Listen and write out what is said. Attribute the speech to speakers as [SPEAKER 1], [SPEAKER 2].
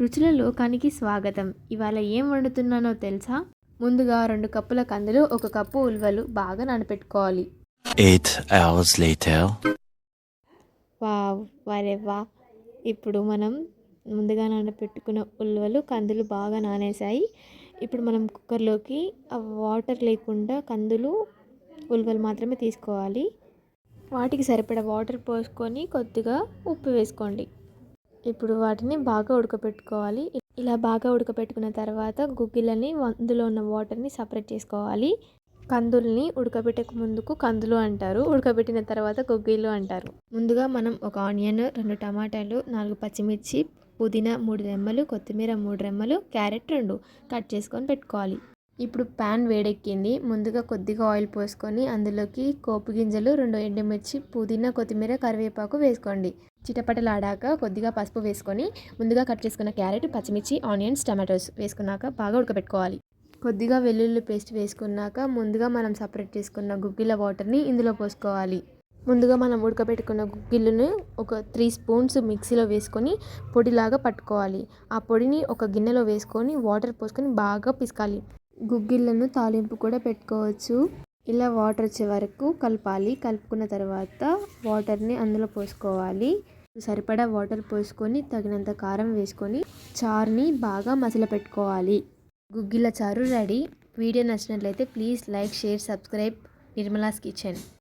[SPEAKER 1] రుచుల లోకానికి స్వాగతం. ఇవాళ ఏం వండుతున్నానో తెలుసా? ముందుగా రెండు కప్పుల కందులు ఒక కప్పు ఉల్వలు బాగా నానపెట్టుకోవాలి. వావ్ వరే వా. ఇప్పుడు మనం ముందుగా నానబెట్టుకున్న ఉల్వలు కందులు బాగా నానేసాయి ఇప్పుడు మనం కుక్కర్లోకి వాటర్ లేకుండా కందులు ఉల్వలు మాత్రమే తీసుకోవాలి. వాటికి సరిపడా వాటర్ పోసుకొని కొద్దిగా ఉప్పు వేసుకోండి. ఇప్పుడు వాటిని బాగా ఉడకపెట్టుకోవాలి. ఇలా బాగా ఉడకపెట్టుకున్న తర్వాత గుగ్గిలని అందులో ఉన్న వాటర్ని సపరేట్ చేసుకోవాలి. కందుల్ని ఉడకబెట్టక ముందుకు కందులు అంటారు. ఉడకబెట్టిన తర్వాత గుగ్గిళ్ళు అంటారు. ముందుగా మనం ఒక ఆనియన్ రెండు టమాటాలు నాలుగు పచ్చిమిర్చి పుదీనా మూడు రెమ్మలు కొత్తిమీర మూడు రెమ్మలు క్యారెట్ రెండు కట్ చేసుకొని పెట్టుకోవాలి. ఇప్పుడు ప్యాన్ వేడెక్కింది. ముందుగా కొద్దిగా ఆయిల్ పోసుకొని అందులోకి కోపు గింజలు రెండు ఎండుమిర్చి పుదీనా కొత్తిమీర కరివేపాకు వేసుకోండి. చిటపటలాడాక కొద్దిగా పసుపు వేసుకొని ముందుగా కట్ చేసుకున్న క్యారెట్ పచ్చిమిర్చి ఆనియన్స్ టమాటోస్ వేసుకున్నాక బాగా ఉడకబెట్టుకోవాలి. కొద్దిగా వెల్లుల్లి పేస్ట్ వేసుకున్నాక ముందుగా మనం సపరేట్ చేసుకున్న గుగ్గిల వాటర్ని ఇందులో పోసుకోవాలి. ముందుగా మనం ఉడకబెట్టుకున్న గుగ్గిళ్ళను ఒక త్రీ స్పూన్స్ మిక్సీలో వేసుకొని పొడిలాగా పట్టుకోవాలి. ఆ పొడిని ఒక గిన్నెలో వేసుకొని వాటర్ పోసుకొని బాగా పిసకాలి. గుగ్గిళ్ళను తాలింపు కూడా పెట్టుకోవచ్చు. ఇలా వాటర్ వచ్చే వరకు కలపాలి. కలుపుకున్న తర్వాత వాటర్ని అందులో పోసుకోవాలి. సరిపడా వాటర్ పోసుకొని తగినంత కారం వేసుకొని చారుని బాగా మసల పెట్టుకోవాలి. గుగ్గిల చారు రెడీ. వీడియో నచ్చినట్లయితే please like share subscribe. Nirmala's kitchen.